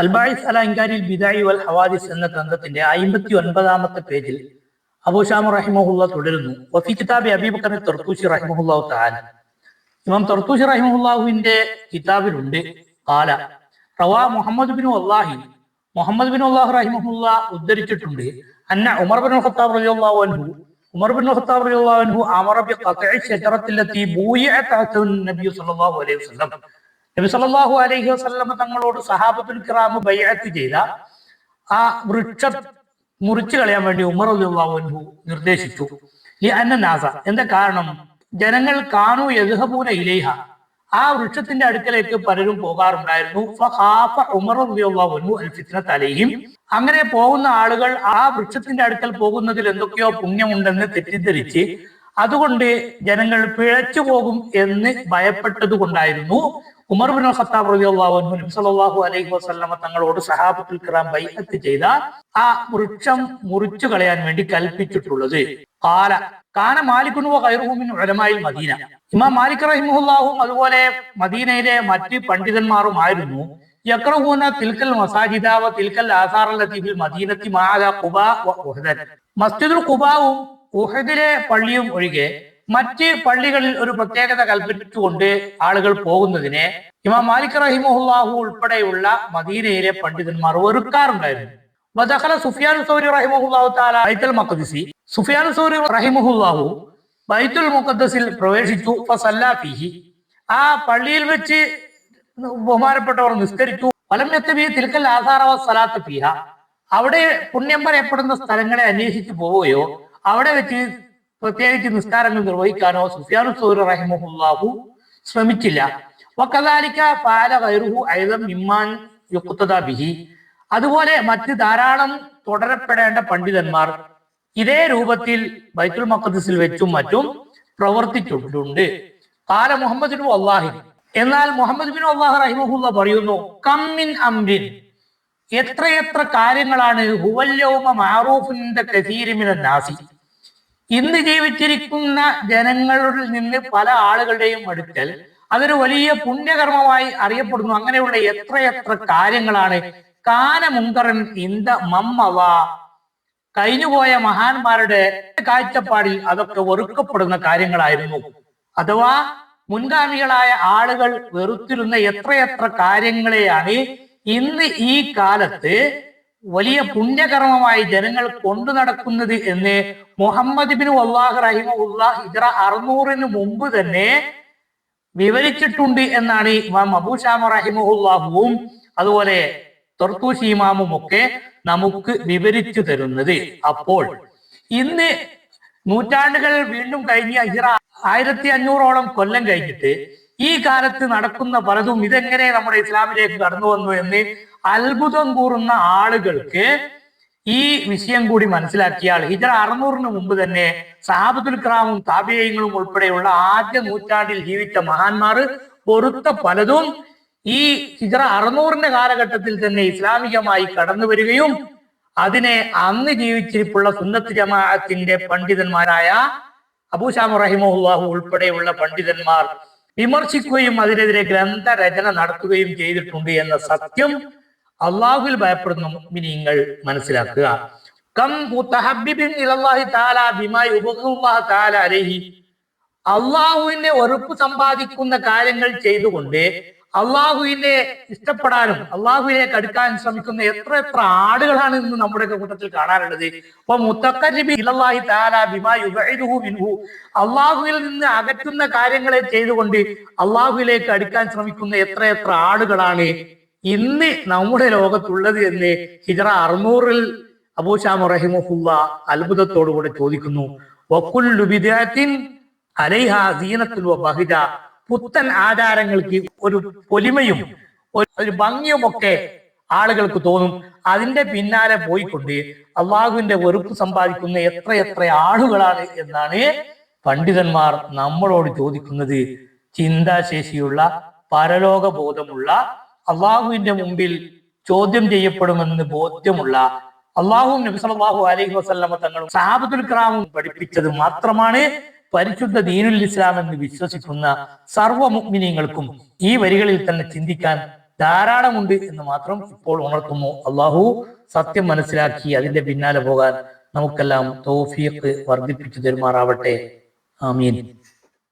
അൽബായിസ് അല ഇൻകാരിൽ ബിദായി വൽ ഹവാദിസ് എന്ന ഗ്രന്ഥത്തിന്റെ അയിമ്പത്തി ഒൻപതാമത്തെ പേജിൽ അബൂഷാമു റഹിമഹുല്ല തുടരുന്നു. വഫി കിതാബി അബീബക്കർ തർത്തൂഷി റഹിമഹുല്ലാഹു താൻ ഇമാം തർത്തൂഷി റഹിമഹുല്ലാഹുവിന്റെ കിതാബിലുണ്ട്. കാല റവാ മുഹമ്മദ് ബിൻ അള്ളാഹി മുഹമ്മദ് ബിൻ അള്ളാഹു റഹിമഹുല്ല ഉദ്ധരിച്ചിട്ടുണ്ട്. അന്ന ഉമർ ബിൻ ഖത്താബ് റളിയല്ലാഹു അൻഹു. ഉമർ ബിൻ ഖത്താബ് റളിയല്ലാഹു അൻഹു അമറ ബി ഖത്ഇ ഷജറത്തില്ലത്തി ബൂയിഅത തഅത്തു നബി സല്ലല്ലാഹു അലൈഹി വസല്ലം. നബി സല്ലല്ലാഹു അലൈഹി വസല്ലം തങ്ങളോട് സഹാബത്തുൽ കിറാം ബൈഅത്ത് ചെയ്ത ആ വൃക്ഷം മുറിച്ചു കളയാൻ വേണ്ടി ഉമർ അൻഹു നിർദ്ദേശിച്ചു. ഈ അന്നനാസ എന്താ കാരണം? ജനങ്ങൾ കാണൂ യദ്ഹബൂന ഇലൈഹ. ആ വൃക്ഷത്തിന്റെ അടുക്കലേക്ക് പലരും പോകാറുണ്ടായിരുന്നു. ഉമർ അലൈഹിം. അങ്ങനെ പോകുന്ന ആളുകൾ ആ വൃക്ഷത്തിന്റെ അടുക്കൽ പോകുന്നതിൽ എന്തൊക്കെയോ പുണ്യമുണ്ടെന്ന് തെറ്റിദ്ധരിച്ച് അതുകൊണ്ട് ജനങ്ങൾ പിഴച്ചു പോകും എന്ന് ഭയപ്പെട്ടത് കൊണ്ടായിരുന്നു ഉമർ ബിൻ ഖത്താബ് റളിയല്ലാഹു അൻഹു നബി സല്ലല്ലാഹു അലൈഹി വസല്ലമ തങ്ങളോട് സഹാബത്തുൽ കിറാം ബൈഅത്ത് ചെയ്ത ആ വൃക്ഷം മുറിച്ചു കളയാൻ വേണ്ടി കൽപ്പിച്ചിട്ടുള്ളത്. കാല കാന മാലിക്കുനുവ ഖൈറുമിൻ ഉലമായിൽ മദീന. ഇമാം മാലിക് റഹിമുല്ലാഹും അതുപോലെ മദീനയിലെ മറ്റ് പണ്ഡിതന്മാരുമായിരുന്നു യക്രഹൂന തിൽക്കൽ മസാജിദ വ തിൽക്കൽ ആസാറല്ലത്തി ഫിൽ മദീനത്തി മാല ഖുബ വ ഉഹ്ദൻ മസ്ജിദുൽ ഖുബാവും ഉഹദിലെ പള്ളിയും ഒഴികെ മറ്റ് പള്ളികളിൽ ഒരു പ്രത്യേകത കൽപ്പിച്ചുകൊണ്ട് ആളുകൾ പോകുന്നതിനെ ഇമാം മാലിക് റഹിമുഹുല്ലാഹു ഉൾപ്പെടെയുള്ള മദീനയിലെ പണ്ഡിതന്മാർ വെറുക്കാറുണ്ടായിരുന്നു. സുഫിയാൻ സൗരി റഹിമുഹുല്ലാഹു ബൈത്തുൽ മഖ്ദിസി. സുഫിയാൻ സൗരി ബൈത്തുൽ മുഖദ്ദസിൽ പ്രവേശിച്ചു. ഫസല്ലാഫിഹി ആ പള്ളിയിൽ വെച്ച് ബഹുമാനപ്പെട്ടവർ നിസ്കരിച്ചു. തിൽക്കൽ ആധാറവ സലാത്ത് ഫീഹ. അവിടെ പുണ്യം പറയപ്പെടുന്ന സ്ഥലങ്ങളെ അന്വേഷിച്ചു പോവുകയോ അവിടെ വെച്ച് പ്രത്യേകിച്ച് നിസ്കാരങ്ങൾ നിർവഹിക്കാനോ സുഫിയാനു സൗര റഹിമുല്ലാഹു ശ്രമിച്ചില്ല. വക്കതാലിക്ക പാല വൈറുഹു ഐതം ഇമ്മാൻ യുക്തദ ബിഹി. അതുപോലെ മറ്റ് ധാരാളം തുടരപ്പെടേണ്ട പണ്ഡിതന്മാർ ഇതേ രൂപത്തിൽ ബൈത്തുൽ മക്കദിസിൽ വെച്ചും മറ്റും പ്രവർത്തിച്ചിട്ടുണ്ട്. കാല മുഹമ്മദ് ബിൻ എന്നാൽ മുഹമ്മദ് ബിൻ അള്ളാഹ് റഹിമുല്ല പറയുന്നു കമ്മിൻ അംരിൻ. എത്രയെത്ര കാര്യങ്ങളാണ് ഹുവല്യോമ മാറൂഫിന്റെ കസീരിമിന നാസി. ഇന്ന് ജീവിച്ചിരിക്കുന്ന ജനങ്ങളിൽ നിന്ന് പല ആളുകളുടെയും അടുക്കൽ അതൊരു വലിയ പുണ്യകർമ്മമായി അറിയപ്പെടുന്നു. അങ്ങനെയുള്ള എത്രയെത്ര കാര്യങ്ങളാണ്. കാന മുങ്കറൻ ഇന്ത മമ്മവ. കഴിഞ്ഞുപോയ മഹാന്മാരുടെ കാഴ്ചപ്പാടിൽ അതൊക്കെ വെറുക്കപ്പെടുന്ന കാര്യങ്ങളായിരുന്നു. അഥവാ മുൻഗാമികളായ ആളുകൾ വെറുത്തിരുന്ന എത്രയെത്ര കാര്യങ്ങളെയാണ് ഇന്ന് ഈ കാലത്ത് വലിയ പുണ്യകർമ്മമായി ജനങ്ങൾ കൊണ്ടു നടക്കുന്നത് എന്ന് മുഹമ്മദ് ബിൻ വല്ലാഹ് റഹിമുള്ള ഇത്ര അറുന്നൂറിന് മുമ്പ് തന്നെ വിവരിച്ചിട്ടുണ്ട് എന്നാണ് ഇമാം അബൂഷാമ റഹിമുല്ലാഹുവും അതുപോലെ തൊർത്തൂശി ഇമാമും ഒക്കെ നമുക്ക് വിവരിച്ചു തരുന്നത്. അപ്പോൾ ഇന്ന് നൂറ്റാണ്ടുകൾ വീണ്ടും കഴിഞ്ഞ ഹിറ ആയിരത്തി അഞ്ഞൂറോളം കൊല്ലം കഴിഞ്ഞിട്ട് ഈ കാലത്ത് നടക്കുന്ന പലതും ഇതെങ്ങനെ നമ്മുടെ ഇസ്ലാമിലേക്ക് കടന്നു വന്നു എന്ന് അത്ഭുതം കൂറുന്ന ആളുകൾക്ക് ഈ വിഷയം കൂടി മനസ്സിലാക്കിയാൽ ഹിജറ അറുന്നൂറിന് മുമ്പ് തന്നെ സഹാബത്തുൽ ക്രാമും താബിയങ്ങളും ഉൾപ്പെടെയുള്ള ആദ്യ നൂറ്റാണ്ടിൽ ജീവിച്ച മഹാന്മാർ പൊറുത്ത പലതും ഈ ഹിജറ അറുന്നൂറിന്റെ കാലഘട്ടത്തിൽ തന്നെ ഇസ്ലാമികമായി കടന്നു വരികയും അതിനെ അന്ന് ജീവിച്ചിരിപ്പുള്ള സുന്നത്ത് ജമാഅത്തിന്റെ പണ്ഡിതന്മാരായ അബൂഷാമു റഹിമുല്ലാഹു ഉൾപ്പെടെയുള്ള പണ്ഡിതന്മാർ വിമർശിക്കുകയും അതിനെതിരെ ഗ്രന്ഥ രചന നടത്തുകയും ചെയ്തിട്ടുണ്ട് എന്ന സത്യം അള്ളാഹുവിൽ ഭയപ്പെടുന്ന. മിനിങ്ങൾ മനസ്സിലാക്കുക. കം അള്ളാഹുവിന്റെ വെറുപ്പ് സമ്പാദിക്കുന്ന കാര്യങ്ങൾ ചെയ്തുകൊണ്ട് അള്ളാഹുവിനെ ഇഷ്ടപ്പെടാനും അള്ളാഹുവിനെ അടുക്കാൻ ശ്രമിക്കുന്ന എത്ര എത്ര ആടുകളാണ് ഇന്ന് നമ്മുടെ കൂട്ടത്തിൽ കാണാറുള്ളത്. അപ്പൊ യുബഇദുഹു മിൻഹു. അള്ളാഹുവിൽ നിന്ന് അകറ്റുന്ന കാര്യങ്ങളെ ചെയ്തുകൊണ്ട് അള്ളാഹുവിലേക്ക് അടുക്കാൻ ശ്രമിക്കുന്ന എത്ര എത്ര ആടുകളാണ് ഇന്ന് നമ്മുടെ ലോകത്തുള്ളത് എന്ന് ഹിജറ അറുന്നൂറിൽ അബൂഷാമു റഹിമുല്ല അത്ഭുതത്തോടുകൂടെ ചോദിക്കുന്നു. അലൈഹ സീനത്തുൽ പുത്തൻ ആചാരങ്ങൾക്ക് ഒരു പൊലിമയും ഒരു- ഭംഗിയുമൊക്കെ ആളുകൾക്ക് തോന്നും. അതിന്റെ പിന്നാലെ പോയിക്കൊണ്ട് അള്ളാഹുവിന്റെ വെറുപ്പ് സമ്പാദിക്കുന്ന എത്ര എത്ര ആളുകളാണ് എന്നാണ് പണ്ഡിതന്മാർ നമ്മളോട് ചോദിക്കുന്നത്. ചിന്താശേഷിയുള്ള പരലോക ബോധമുള്ള അള്ളാഹുവിന്റെ മുമ്പിൽ ചോദ്യം ചെയ്യപ്പെടുമെന്ന് ബോധ്യമുള്ള അള്ളാഹു നബി സല്ലല്ലാഹു അലൈഹി വസല്ലമ തങ്ങളും സാബുദുൽ ക്രാമും പഠിപ്പിച്ചത് മാത്രമാണ് പരിശുദ്ധ ദീനുൽ ഇസ്ലാം എന്ന് വിശ്വസിക്കുന്ന സർവ മുഗ്മിനീങ്ങൾക്കും ഈ വരികളിൽ തന്നെ ചിന്തിക്കാൻ ധാരാളമുണ്ട് എന്ന് മാത്രം ഇപ്പോൾ ഉണർത്തുന്നു. അള്ളാഹു സത്യം മനസ്സിലാക്കി അതിന്റെ പിന്നാലെ പോകാൻ നമുക്കെല്ലാം തൗഫീഖ് വർദ്ധിപ്പിച്ചു തരുമാറാവട്ടെ. ആമീൻ.